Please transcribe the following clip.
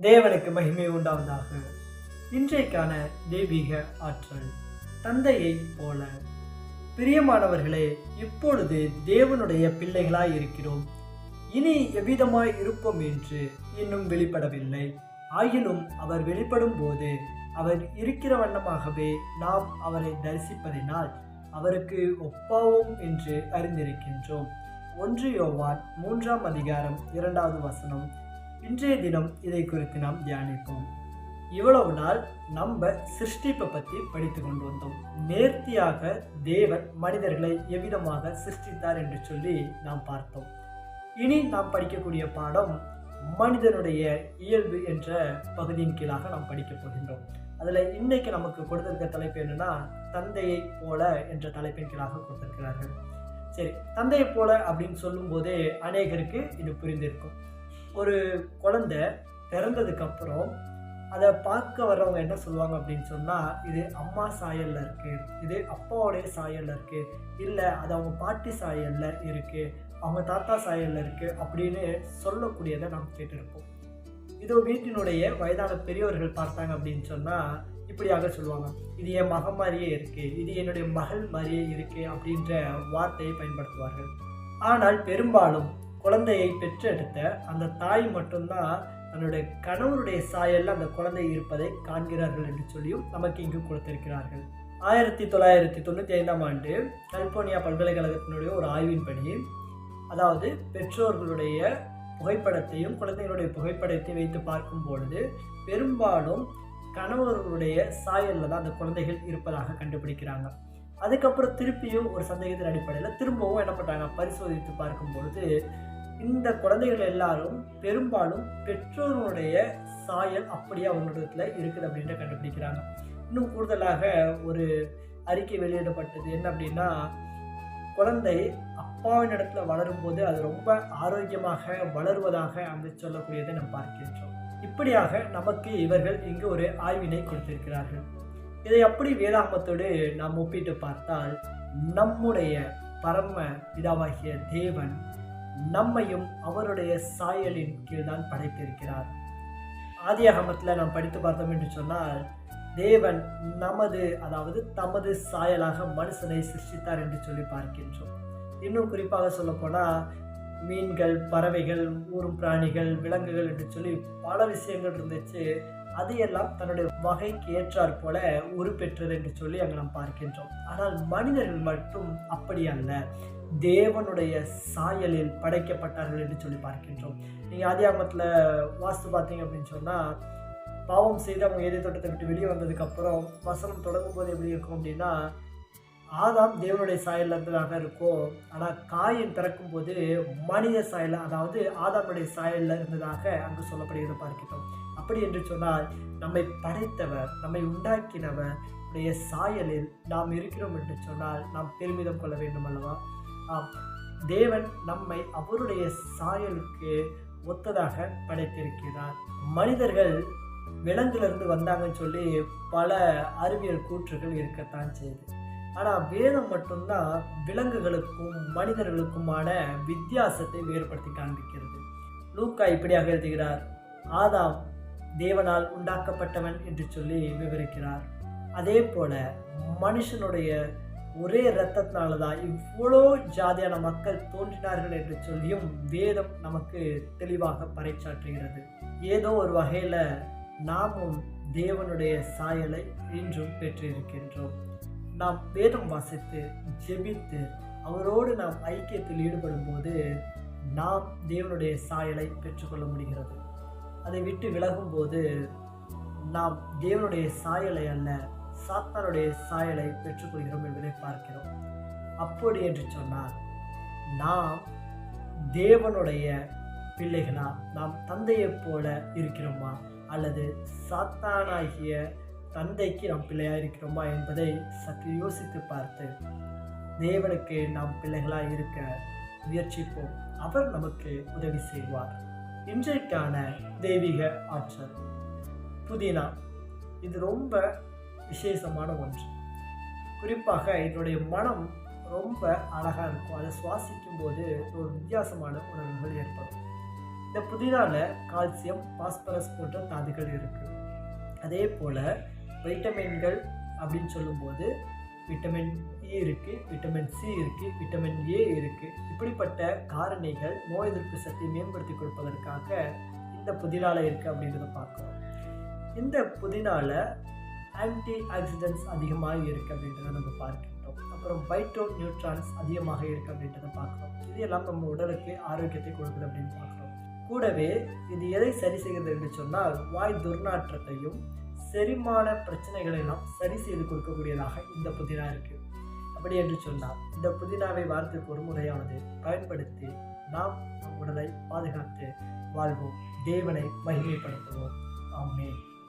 தேவனுக்கு மகிமை உண்டாவதாக. இன்றைக்கான தெய்வீக ஆற்றல் தந்தையைப் போல. பிரியமானவர்களே இப்பொழுது தேவனுடைய பிள்ளைகளாய் இருக்கிறோம். இனி எவ்விதமாய் இருப்போம் என்று இன்னும் வெளிப்படவில்லை. ஆயினும் அவர் வெளிப்படும் போது அவர் இருக்கிற வண்ணமாகவே நாம் அவரை தரிசிப்பதினால் அவருக்கு ஒப்பாவோம் என்று அறிந்திருக்கின்றோம். ஒன்று யோவான் மூன்றாம் அதிகாரம் இரண்டாவது வசனம். இன்றைய தினம் இதை குறித்து நாம் தியானிப்போம். இவ்வளவு நாள் நம்ம சிருஷ்டிப்பை பற்றி படித்து கொண்டு வந்தோம். நேர்த்தியாக தேவன் மனிதர்களை எவ்விதமாக சிருஷ்டித்தார் என்று சொல்லி நாம் பார்த்தோம். இனி நாம் படிக்கக்கூடிய பாடம் மனிதனுடைய இயல்பு என்ற பகுதியின் கீழாக நாம் படிக்கப் போகின்றோம். அதில் இன்னைக்கு நமக்கு கொடுத்திருக்க தலைப்பு என்னன்னா தந்தையை போல என்ற தலைப்பின் கீழாக கொடுத்திருக்கிறார்கள். சரி தந்தையை போல அப்படின்னு சொல்லும்போதே அநேகருக்கு இது புரிந்திருக்கும். ஒரு குழந்தை பிறந்ததுக்கப்புறம் அதை பார்க்க வர்றவங்க என்ன சொல்லுவாங்க அப்படின்னு சொன்னால் இது அம்மா சாயல்ல இருக்குது இது அப்பாவோடைய சாயல்ல இருக்குது இல்லை அது அவங்க பாட்டி சாயல்ல இருக்குது அவங்க தாத்தா சாயல்ல இருக்குது அப்படின்னு சொல்லக்கூடியதை நாம் கேட்டிருப்போம். இதோ வீட்டினுடைய வயதான பெரியவர்கள் பார்த்தாங்க அப்படின்னு சொன்னால் இப்படியாக சொல்லுவாங்க. இது என் மகன் மாதிரியே இருக்குது இது என்னுடைய மகள் மாதிரியே இருக்கு அப்படின்ற வார்த்தையை பயன்படுத்துவார்கள். ஆனால் பெரும்பாலும் குழந்தையை பெற்றெடுத்த அந்த தாய் மட்டும்தான் தன்னுடைய கணவருடைய சாயல்ல அந்த குழந்தை இருப்பதை காண்கிறார்கள் என்று சொல்லியும் நமக்கு இங்கு கொடுத்திருக்கிறார்கள். ஆயிரத்தி தொள்ளாயிரத்தி தொண்ணூற்றி ஐந்தாம் ஆண்டு கலிபோர்னியா பல்கலைக்கழகத்தினுடைய ஒரு ஆய்வின்படி அதாவது பெற்றோர்களுடைய புகைப்படத்தையும் குழந்தைகளுடைய புகைப்படத்தையும் வைத்து பார்க்கும் பொழுது பெரும்பாலும் கணவர்களுடைய சாயலில் தான் அந்த குழந்தைகள் இருப்பதாக கண்டுபிடிக்கிறாங்க. அதுக்கப்புறம் திருப்பியும் ஒரு சந்தேகத்தின் அடிப்படையில் திரும்பவும் என்ன பண்ணுறாங்க பரிசோதித்து பார்க்கும்பொழுது இந்த குழந்தைகள் எல்லாரும் பெரும்பாலும் பெற்றோர்களுடைய சாயல் அப்படியே அவங்களிடத்துல இருக்குது அப்படின்ற கண்டுபிடிக்கிறாங்க. இன்னும் கூடுதலாக ஒரு அறிக்கை வெளியிடப்பட்டது என்ன அப்படின்னா குழந்தை அப்பாவின் இடத்துல வளரும்போது அது ரொம்ப ஆரோக்கியமாக வளருவதாக அந்த சொல்லக்கூடியதை நாம் பார்க்கின்றோம். இப்படியாக நமக்கு இவர்கள் இங்கு ஒரு ஆய்வினை கொடுத்திருக்கிறார்கள். இதை அப்படி வேதாகமத்தோடு நாம் ஒப்பிட்டு பார்த்தால் நம்முடைய பரம பிதாவாகிய தேவன் நம்மையும் அவருடைய சாயலின் கீழ் தான் படைத்திருக்கிறார் ஆதியாகமத்தில் நாம் படித்து பார்த்தோம் என்று சொன்னால் தேவன் நமது அதாவது தமது சாயலாக மனுஷனை சிருஷ்டித்தார் என்று சொல்லி பார்க்கின்றோம். இன்னும் குறிப்பாக சொல்லப்போனால் மீன்கள் பறவைகள் ஊரும் பிராணிகள் விலங்குகள் என்று சொல்லி பல விஷயங்கள் இருந்துச்சு. அது எல்லாம் தன்னுடைய வகைக்கு ஏற்றாற் போல உருப்பெற்றது என்று சொல்லி அங்கே நாம் பார்க்கின்றோம். ஆனால் மனிதர்கள் மட்டும் அப்படி அல்ல. தேவனுடைய சாயலில் படைக்கப்பட்டார்கள் என்று சொல்லி பார்க்கின்றோம். நீங்கள் ஆதியாமத்தில் வாஸ்து பார்த்தீங்க அப்படின்னு சொன்னால் பாவம் செய்து அவங்க ஏதே தோட்டத்தை விட்டு வெளியே வந்ததுக்கப்புறம் வசனம் தொடங்கும் போது எப்படி இருக்கும் அப்படின்னா ஆதாம் தேவனுடைய சாயலில் இருந்ததாக இருக்கும். ஆனால் காயின் பிறக்கும் போது மனித சாயல் அதாவது ஆதாமுடைய சாயலில் இருந்ததாக அங்கு சொல்லப்படுகிறது பார்க்கிறோம் அப்படி என்று சொன்னால் நம்மை படைத்தவர் நம்மை உண்டாக்கினவர் உடைய சாயலில் நாம் இருக்கிறோம் என்று சொன்னால் நாம் பெருமிதம் கொள்ள வேண்டும் அல்லவா? ஆம். தேவன் நம்மை அவருடைய சாயலுக்கு ஒத்ததாக படைத்திருக்கிறார். மனிதர்கள் விலங்கிலிருந்து வந்தாங்கன்னு சொல்லி பல அறிவியல் கூற்றுகள் இருக்கத்தான் செய்யுது ஆனால் வேதம் மட்டும்தான் விலங்குகளுக்கும் மனிதர்களுக்குமான வித்தியாசத்தை வேறுபடுத்தி காண்பிக்கிறது. லூக்கா இப்படியாக எழுதுகிறார் ஆதாம் தேவனால் உண்டாக்கப்பட்டவன் என்று சொல்லி விவரிக்கிறார். அதே போல மனுஷனுடைய ஒரே இரத்தத்தினால தான் இவ்வளோ ஜாதியான மக்கள் தோன்றினார்கள் என்று சொல்லியும் வேதம் நமக்கு தெளிவாக பறைச்சாற்றுகிறது ஏதோ ஒரு வகையில் நாமும் தேவனுடைய சாயலை இன்றும் பெற்றிருக்கின்றோம். நாம் வேதம் வாசித்து ஜெபித்து அவரோடு நாம் ஐக்கியத்தில் ஈடுபடும் போது நாம் தேவனுடைய சாயலை பெற்றுக்கொள்ள முடிகிறது. அதை விட்டு விலகும் போது நாம் தேவனுடைய சாயலை அல்ல சாத்தானுடைய சாயலை பெற்றுக்கொள்கிறோம் என்பதை பார்க்கிறோம். அப்படி என்று சொன்னால் நாம் தேவனுடைய பிள்ளைகளா நாம் தந்தையைப் போல இருக்கிறோமா? அல்லது சாத்தானாகிய தந்தைக்கு நாம் பிள்ளையாக இருக்கிறோமா என்பதை சற்று யோசித்து பார்த்து தேவனுக்கு நாம் பிள்ளைகளாக இருக்க முயற்சிப்போம். அவர் நமக்கு உதவி செய்வார். இன்றைக்கான தெய்வீக ஆற்றல். புதினா. இது ரொம்ப விசேஷமான ஒன்று. குறிப்பாக இதனுடைய மனம் ரொம்ப அழகாக இருக்கும். அதை சுவாசிக்கும் போது ஒரு வித்தியாசமான உணர்வுகள் ஏற்படும். இந்த புதினால கால்சியம் பாஸ்பரஸ் போன்ற தாதுகள் இருக்குது அதே போல் வைட்டமின்கள் அப்படின்னு சொல்லும்போது விட்டமின் இ e இருக்குது விட்டமின் சி இருக்குது விட்டமின் ஏ இருக்குது இப்படிப்பட்ட காரணிகள் நோய் எதிர்ப்பு சக்தியை மேம்படுத்தி கொடுப்பதற்காக இந்த புதினால இருக்குது அப்படின்றத பார்க்குறோம். இந்த புதினால ஆன்டி ஆக்சிடென்ட்ஸ் அதிகமாக இருக்குது அப்படின்றத நம்ம பார்க்கின்றோம் அப்புறம் பைட்ரோ நியூட்ரான்ஸ் அதிகமாக இருக்குது அப்படின்றத பார்க்குறோம். இது எல்லாம் நம்ம உடலுக்கு ஆரோக்கியத்தை கொடுக்குது அப்படின்னு பார்க்குறோம். கூடவே இது எதை சரி செய்கிறது என்று சொன்னால் வாய் துர்நாற்றத்தையும் செரிமான பிரச்சனைகளை எல்லாம் சரி செய்து கொடுக்கக்கூடியதாக இந்த புதினா இருக்குது அப்படி என்று சொன்னால் இந்த புதினாவை வாரத்திற்கு ஒரு முறையாவது பயன்படுத்தி நாம் நம் உடலை பாதுகாத்து வாழ்வோம். தேவனை மகிமைப்படுத்துவோம். ஆமே